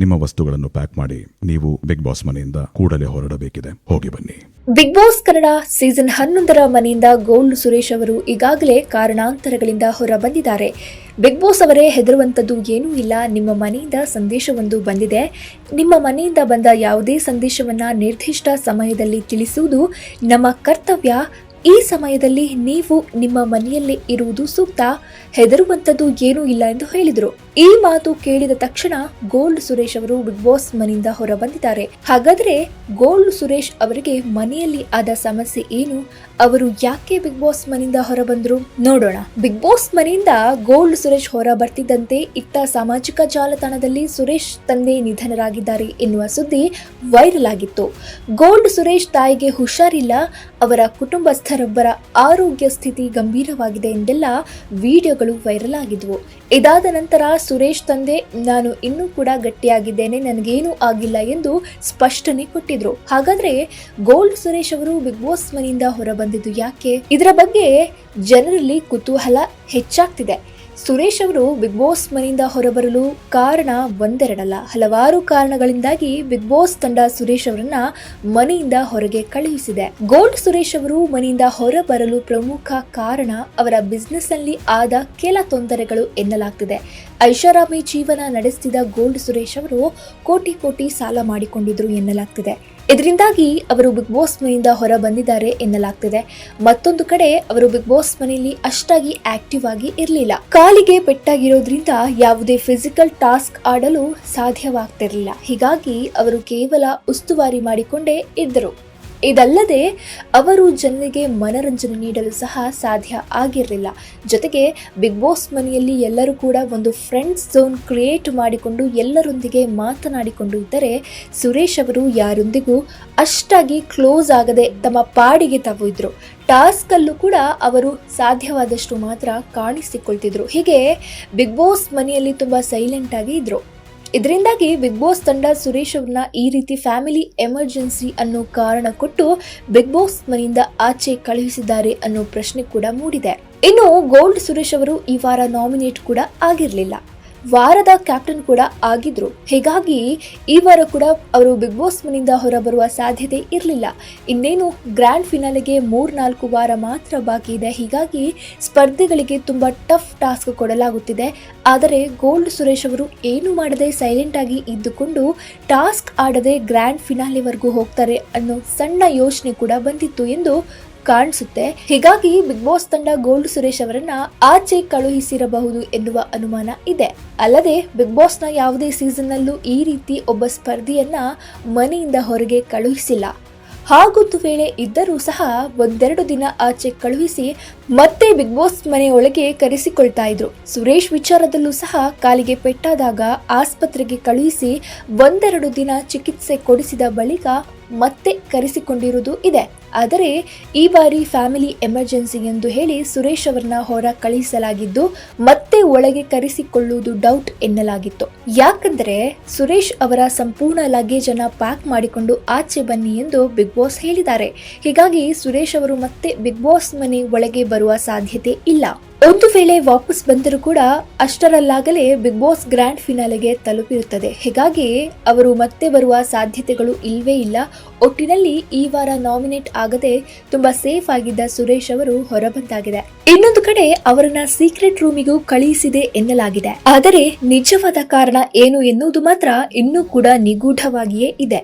ನಿಮ್ಮ ವಸ್ತುಗಳನ್ನು ಪ್ಯಾಕ್ ಮಾಡಿ ನೀವು ಬಿಗ್ ಬಾಸ್ ಮನೆಯಿಂದ ಕೂಡಲೇ ಹೊರಡಬೇಕಿದೆ. ಹೋಗಿ ಬನ್ನಿ. ಬಿಗ್ ಬಾಸ್ ಕನ್ನಡ ಸೀಸನ್ ಹನ್ನೊಂದರ ಮನೆಯಿಂದ ಗೋಲ್ಡ್ ಸುರೇಶ್ ಅವರು ಈಗಾಗಲೇ ಕಾರಣಾಂತರಗಳಿಂದ ಹೊರ ಬಂದಿದ್ದಾರೆ ಬಿಗ್ ಬಾಸ್ ಅವರೇ ಹೆದರುವಂಥದ್ದು ಏನೂ ಇಲ್ಲ. ನಿಮ್ಮ ಮನೆಯಿಂದ ಸಂದೇಶವೊಂದು ಬಂದಿದೆ. ನಿಮ್ಮ ಮನೆಯಿಂದ ಬಂದ ಯಾವುದೇ ಸಂದೇಶವನ್ನು ನಿರ್ದಿಷ್ಟ ಸಮಯದಲ್ಲಿ ತಿಳಿಸುವುದು ನಮ್ಮ ಕರ್ತವ್ಯ. ಈ ಸಮಯದಲ್ಲಿ ನೀವು ನಿಮ್ಮ ಮನೆಯಲ್ಲಿ ಇರುವುದು ಸೂಕ್ತ. ಹೆದರುವಂಥದ್ದು ಏನೂ ಇಲ್ಲ ಎಂದು ಹೇಳಿದರು. ಈ ಮಾತು ಕೇಳಿದ ತಕ್ಷಣ ಗೋಲ್ಡ್ ಸುರೇಶ್ ಅವರು ಬಿಗ್ ಬಾಸ್ ಮನೆಯಿಂದ ಹೊರ ಬಂದಿದ್ದಾರೆ ಹಾಗಾದ್ರೆ ಗೋಲ್ಡ್ ಸುರೇಶ್ ಅವರಿಗೆ ಮನೆಯಲ್ಲಿ ಆದ ಸಮಸ್ಯೆ ಏನು? ಅವರು ಯಾಕೆ ಬಿಗ್ ಬಾಸ್ ಮನೆಯಿಂದ ಹೊರ ಬಂದ್ರು ನೋಡೋಣ. ಬಿಗ್ ಬಾಸ್ ಮನೆಯಿಂದ ಗೋಲ್ಡ್ ಸುರೇಶ್ ಹೊರ ಬರ್ತಿದ್ದಂತೆ ಇತ್ತ ಸಾಮಾಜಿಕ ಜಾಲತಾಣದಲ್ಲಿ ಸುರೇಶ್ ತಂದೆ ನಿಧನರಾಗಿದ್ದಾರೆ ಎನ್ನುವ ಸುದ್ದಿ ವೈರಲ್ ಆಗಿತ್ತು. ಗೋಲ್ಡ್ ಸುರೇಶ್ ತಾಯಿಗೆ ಹುಷಾರಿಲ್ಲ. ಅವರ ಕುಟುಂಬಸ್ಥರೊಬ್ಬರ ಆರೋಗ್ಯ ಸ್ಥಿತಿ ಗಂಭೀರವಾಗಿದೆ ಎಂದೆಲ್ಲ ವಿಡಿಯೋಗಳು ವೈರಲ್ ಆಗಿದ್ವು. ಇದಾದ ನಂತರ ಸುರೇಶ್ ತಂದೆ, ನಾನು ಇನ್ನೂ ಕೂಡ ಗಟ್ಟಿಯಾಗಿದ್ದೇನೆ, ನನಗೇನೂ ಆಗಿಲ್ಲ ಎಂದು ಸ್ಪಷ್ಟನೆ ಕೊಟ್ಟಿದ್ರು. ಹಾಗಾದ್ರೆ ಗೋಲ್ಡ್ ಸುರೇಶ್ ಅವರು ಬಿಗ್ ಬಾಸ್ ಮನೆಯಿಂದ ಹೊರಬಂದಿದ್ದು ಯಾಕೆ? ಇದರ ಬಗ್ಗೆ ಜನರಲ್ಲಿ ಕುತೂಹಲ ಹೆಚ್ಚಾಗ್ತಿದೆ. ಸುರೇಶ್ ಅವರು ಬಿಗ್ ಬಾಸ್ ಮನೆಯಿಂದ ಹೊರಬರಲು ಕಾರಣ ಒಂದೆರಡಲ್ಲ. ಹಲವಾರು ಕಾರಣಗಳಿಂದಾಗಿ ಬಿಗ್ ಬಾಸ್ ತಂಡ ಸುರೇಶ್ ಅವರನ್ನ ಮನೆಯಿಂದ ಹೊರಗೆ ಕಳುಹಿಸಿದೆ. ಗೋಲ್ಡ್ ಸುರೇಶ್ ಅವರು ಮನೆಯಿಂದ ಹೊರಬರಲು ಪ್ರಮುಖ ಕಾರಣ ಅವರ ಬಿಸ್ನೆಸ್ನಲ್ಲಿ ಆದ ಕೆಲ ತೊಂದರೆಗಳು ಎನ್ನಲಾಗ್ತಿದೆ. ಐಷಾರಾಮಿ ಜೀವನ ನಡೆಸುತ್ತಿದ್ದ ಗೋಲ್ಡ್ ಸುರೇಶ್ ಅವರು ಕೋಟಿ ಕೋಟಿ ಸಾಲ ಮಾಡಿಕೊಂಡಿದ್ರು ಎನ್ನಲಾಗ್ತಿದೆ. ಇದರಿಂದಾಗಿ ಅವರು ಬಿಗ್ ಬಾಸ್ ಮನೆಯಿಂದ ಹೊರ ಬಂದಿದ್ದಾರೆ ಎನ್ನಲಾಗ್ತಿದೆ. ಮತ್ತೊಂದು ಕಡೆ ಅವರು ಬಿಗ್ ಬಾಸ್ ಮನೆಯಲ್ಲಿ ಅಷ್ಟಾಗಿ ಆಕ್ಟಿವ್ ಆಗಿ ಇರಲಿಲ್ಲ. ಕಾಲಿಗೆ ಪೆಟ್ಟಾಗಿರೋದ್ರಿಂದ ಯಾವುದೇ ಫಿಸಿಕಲ್ ಟಾಸ್ಕ್ ಆಡಲು ಸಾಧ್ಯವಾಗ್ತಿರಲಿಲ್ಲ. ಹೀಗಾಗಿ ಅವರು ಕೇವಲ ಉಸ್ತುವಾರಿ ಮಾಡಿಕೊಂಡೇ ಇದ್ದರು. ಇದಲ್ಲದೆ ಅವರು ಜನರಿಗೆ ಮನರಂಜನೆ ನೀಡಲು ಸಹ ಸಾಧ್ಯ ಆಗಿರಲಿಲ್ಲ. ಜೊತೆಗೆ ಬಿಗ್ ಬಾಸ್ ಮನೆಯಲ್ಲಿ ಎಲ್ಲರೂ ಕೂಡ ಒಂದು ಫ್ರೆಂಡ್ಸ್ ಝೋನ್ ಕ್ರಿಯೇಟ್ ಮಾಡಿಕೊಂಡು ಎಲ್ಲರೊಂದಿಗೆ ಮಾತನಾಡಿಕೊಂಡು ಇದ್ದರೆ ಸುರೇಶ್ ಅವರು ಯಾರೊಂದಿಗೂ ಅಷ್ಟಾಗಿ ಕ್ಲೋಸ್ ಆಗದೆ ತಮ್ಮ ಪಾಡಿಗೆ ತಾವು ಇದ್ದರು ಟಾಸ್ಕಲ್ಲೂ ಕೂಡ ಅವರು ಸಾಧ್ಯವಾದಷ್ಟು ಮಾತ್ರ ಕಾಣಿಸಿಕೊಳ್ತಿದ್ರು. ಹೀಗೆ ಬಿಗ್ ಬಾಸ್ ಮನೆಯಲ್ಲಿ ತುಂಬ ಸೈಲೆಂಟಾಗಿ ಇದ್ದರು ಇದರಿಂದಾಗಿ ಬಿಗ್ ಬಾಸ್ ತಂಡ ಸುರೇಶ್ ಅವ್ರನ್ನ ಈ ರೀತಿ ಫ್ಯಾಮಿಲಿ ಎಮರ್ಜೆನ್ಸಿ ಅನ್ನೋ ಕಾರಣ ಕೊಟ್ಟು ಬಿಗ್ ಬಾಸ್ ಮನೆಯಿಂದ ಆಚೆ ಕಳುಹಿಸಿದ್ದಾರೆ ಅನ್ನೋ ಪ್ರಶ್ನೆ ಕೂಡ ಮೂಡಿದೆ. ಇನ್ನು ಗೋಲ್ಡ್ ಸುರೇಶ್ ಅವರು ಈ ವಾರ ನಾಮಿನೇಟ್ ಕೂಡ ಆಗಿರಲಿಲ್ಲ. ವಾರದ ಕ್ಯಾಪ್ಟನ್ ಕೂಡ ಆಗಿದ್ರು. ಹೀಗಾಗಿ ಈ ವಾರ ಕೂಡ ಅವರು ಬಿಗ್ ಬಾಸ್ ಮನೆಯಿಂದ ಹೊರಬರುವ ಸಾಧ್ಯತೆ ಇರಲಿಲ್ಲ. ಇನ್ನೇನು ಗ್ರ್ಯಾಂಡ್ ಫಿನಾಲೆಗೆ ಮೂರ್ನಾಲ್ಕು ವಾರ ಮಾತ್ರ ಬಾಕಿ ಇದೆ. ಹೀಗಾಗಿ ಸ್ಪರ್ಧಿಗಳಿಗೆ ತುಂಬ ಟಫ್ ಟಾಸ್ಕ್ ಕೊಡಲಾಗುತ್ತಿದೆ. ಆದರೆ ಗೋಲ್ಡ್ ಸುರೇಶ್ ಅವರು ಏನು ಮಾಡದೆ ಸೈಲೆಂಟ್ ಆಗಿ ಇದ್ದುಕೊಂಡು ಟಾಸ್ಕ್ ಆಡದೆ ಗ್ರ್ಯಾಂಡ್ ಫಿನಾಲೆವರೆಗೂ ಹೋಗ್ತಾರೆ ಅನ್ನೋ ಸಣ್ಣ ಯೋಚನೆ ಕೂಡ ಬಂದಿತ್ತು ಎಂದು ಕಾಣಿಸುತ್ತೆ. ಹೀಗಾಗಿ ಬಿಗ್ ಬಾಸ್ ತಂಡ ಗೋಲ್ಡ್ ಸುರೇಶ್ ಅವರನ್ನ ಆಚೆ ಕಳುಹಿಸಿರಬಹುದು ಎನ್ನುವ ಅನುಮಾನ ಇದೆ. ಅಲ್ಲದೆ ಬಿಗ್ ಬಾಸ್ನ ಯಾವುದೇ ಸೀಸನ್ನಲ್ಲೂ ಈ ರೀತಿ ಒಬ್ಬ ಸ್ಪರ್ಧಿಯನ್ನ ಮನೆಯಿಂದ ಹೊರಗೆ ಕಳುಹಿಸಿಲ್ಲ. ಹಾಗೊಂದು ವೇಳೆ ಇದ್ದರೂ ಸಹ ಒಂದೆರಡು ದಿನ ಆಚೆ ಕಳುಹಿಸಿ ಮತ್ತೆ ಬಿಗ್ ಬಾಸ್ ಮನೆಯೊಳಗೆ ಕರೆಸಿಕೊಳ್ತಾ ಇದ್ರು. ಸುರೇಶ್ ವಿಚಾರದಲ್ಲೂ ಸಹ ಕಾಲಿಗೆ ಪೆಟ್ಟಾದಾಗ ಆಸ್ಪತ್ರೆಗೆ ಕಳುಹಿಸಿ ಒಂದೆರಡು ದಿನ ಚಿಕಿತ್ಸೆ ಕೊಡಿಸಿದ ಬಳಿಕ ಮತ್ತೆ ಕರೆಸಿಕೊಂಡಿರುವುದು ಇದೆ. ಆದರೆ ಈ ಬಾರಿ ಫ್ಯಾಮಿಲಿ ಎಮರ್ಜೆನ್ಸಿ ಎಂದು ಹೇಳಿ ಸುರೇಶ್ ಅವರನ್ನ ಹೊರ ಕಳಿಸಲಾಗಿದ್ದು ಮತ್ತೆ ಒಳಗೆ ಕರೆಸಿಕೊಳ್ಳುವುದು ಡೌಟ್ ಎನ್ನಲಾಗಿತ್ತು. ಯಾಕಂದ್ರೆ ಸುರೇಶ್ ಅವರ ಸಂಪೂರ್ಣ ಲಗೇಜ್ ಅನ್ನ ಪ್ಯಾಕ್ ಮಾಡಿಕೊಂಡು ಆಚೆ ಬನ್ನಿ ಎಂದು ಬಿಗ್ ಬಾಸ್ ಹೇಳಿದ್ದಾರೆ. ಹೀಗಾಗಿ ಸುರೇಶ್ ಅವರು ಮತ್ತೆ ಬಿಗ್ ಬಾಸ್ ಮನೆ ಒಳಗೆ ಬರುವ ಸಾಧ್ಯತೆ ಇಲ್ಲ. ಒಂದು ವೇಳೆ ವಾಪಸ್ ಬಂದರೂ ಕೂಡ ಅಷ್ಟರಲ್ಲಾಗಲೇ ಬಿಗ್ ಬಾಸ್ ಗ್ರ್ಯಾಂಡ್ ಫಿನಾಲೆಗೆ ತಲುಪಿರುತ್ತದೆ. ಹೀಗಾಗಿ ಅವರು ಮತ್ತೆ ಬರುವ ಸಾಧ್ಯತೆಗಳು ಇಲ್ಲವೇ ಇಲ್ಲ. ಒಟ್ಟಿನಲ್ಲಿ ಈ ವಾರ ನಾಮಿನೇಟ್ ಆಗದೆ ತುಂಬಾ ಸೇಫ್ ಆಗಿದ್ದ ಸುರೇಶ್ ಅವರು ಹೊರಬಂದಾಗಿದೆ. ಇನ್ನೊಂದು ಕಡೆ ಅವರನ್ನ ಸೀಕ್ರೆಟ್ ರೂಮಿಗೂ ಕಳುಹಿಸಿದೆ ಎನ್ನಲಾಗಿದೆ. ಆದರೆ ನಿಜವಾದ ಕಾರಣ ಏನು ಎನ್ನುವುದು ಮಾತ್ರ ಇನ್ನೂ ಕೂಡ ನಿಗೂಢವಾಗಿಯೇ ಇದೆ.